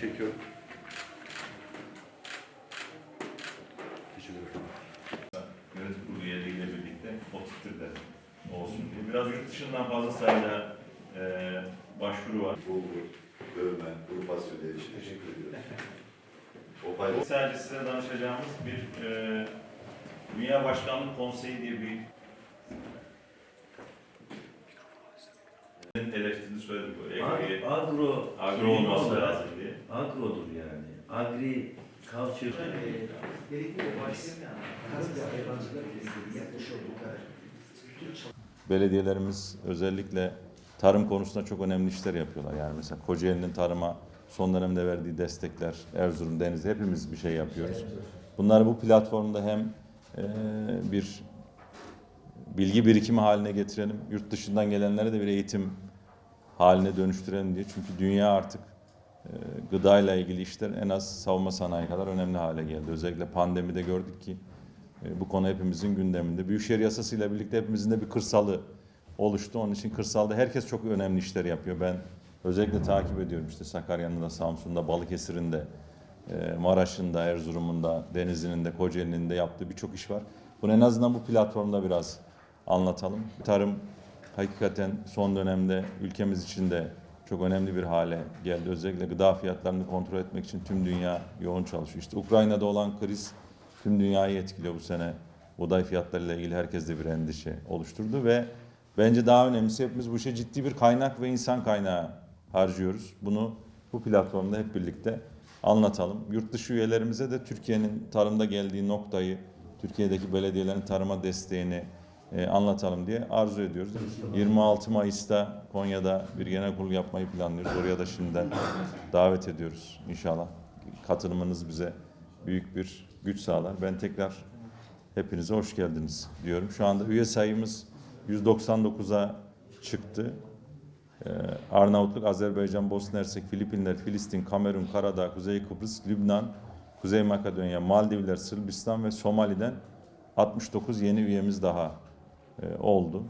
çekiyorum. Teşekkür ederim. yönetim kurulu üyeleriyle birlikte o titrirde olsun diye. Biraz yurt dışından fazla sayıda e, başvuru var. Bulgur, dövme, kuru fasulye için teşekkür ediyoruz. O payda Sadece size danışacağımız bir e, Dünya Başkanlık Konseyi diye bir eleştirini. Ego'yu Agro, agro olması lazım. Agrodur yani. Agri culture. Belediyelerimiz özellikle tarım konusunda çok önemli işler yapıyorlar. Yani mesela Kocaeli'nin tarıma son dönemde verdiği destekler, Erzurum, Denizli hepimiz bir şey yapıyoruz. Bunları bu platformda hem eee, bir bilgi birikimi haline getirelim, yurt dışından gelenlere de bir eğitim haline dönüştürelim diye. Çünkü dünya artık gıdayla ilgili işler en az savunma sanayi kadar önemli hale geldi. Özellikle pandemide gördük ki e, bu konu hepimizin gündeminde. Büyükşehir yasasıyla birlikte hepimizin de bir kırsalı oluştu. Onun için kırsalda herkes çok önemli işler yapıyor. Ben özellikle takip ediyorum işte Sakarya'nın da, Samsun'da, Balıkesir'in de, e, Maraş'ın da, Erzurum'un da, Denizli'nin de, Kocaeli'nin de yaptığı birçok iş var. Bunu en azından bu platformda biraz anlatalım. Tarım hakikaten son dönemde ülkemiz için de çok önemli bir hale geldi. Özellikle gıda fiyatlarını kontrol etmek için tüm dünya yoğun çalışıyor. İşte Ukrayna'da olan kriz tüm dünyayı etkiliyor bu sene. Buğday fiyatlarıyla ilgili herkes de bir endişe oluşturdu ve bence daha önemlisi hepimiz bu işe ciddi bir kaynak ve insan kaynağı harcıyoruz. Bunu bu platformda hep birlikte anlatalım. Yurt dışı üyelerimize de Türkiye'nin tarımda geldiği noktayı, Türkiye'deki belediyelerin tarıma desteğini e, anlatalım diye arzu ediyoruz. 26 Mayıs'ta Konya'da bir genel kurul yapmayı planlıyoruz. Oraya da şimdiden davet ediyoruz inşallah. Katılımınız bize büyük bir güç sağlar. Ben tekrar hepinize hoş geldiniz diyorum. Şu anda üye sayımız 199'a çıktı. Ee, Arnavutluk, Azerbaycan, Bosna Hersek, Filipinler, Filistin, Kamerun, Karadağ, Kuzey Kıbrıs, Lübnan, Kuzey Makedonya, Maldivler, Sırbistan ve Somali'den 69 yeni üyemiz daha e, oldu.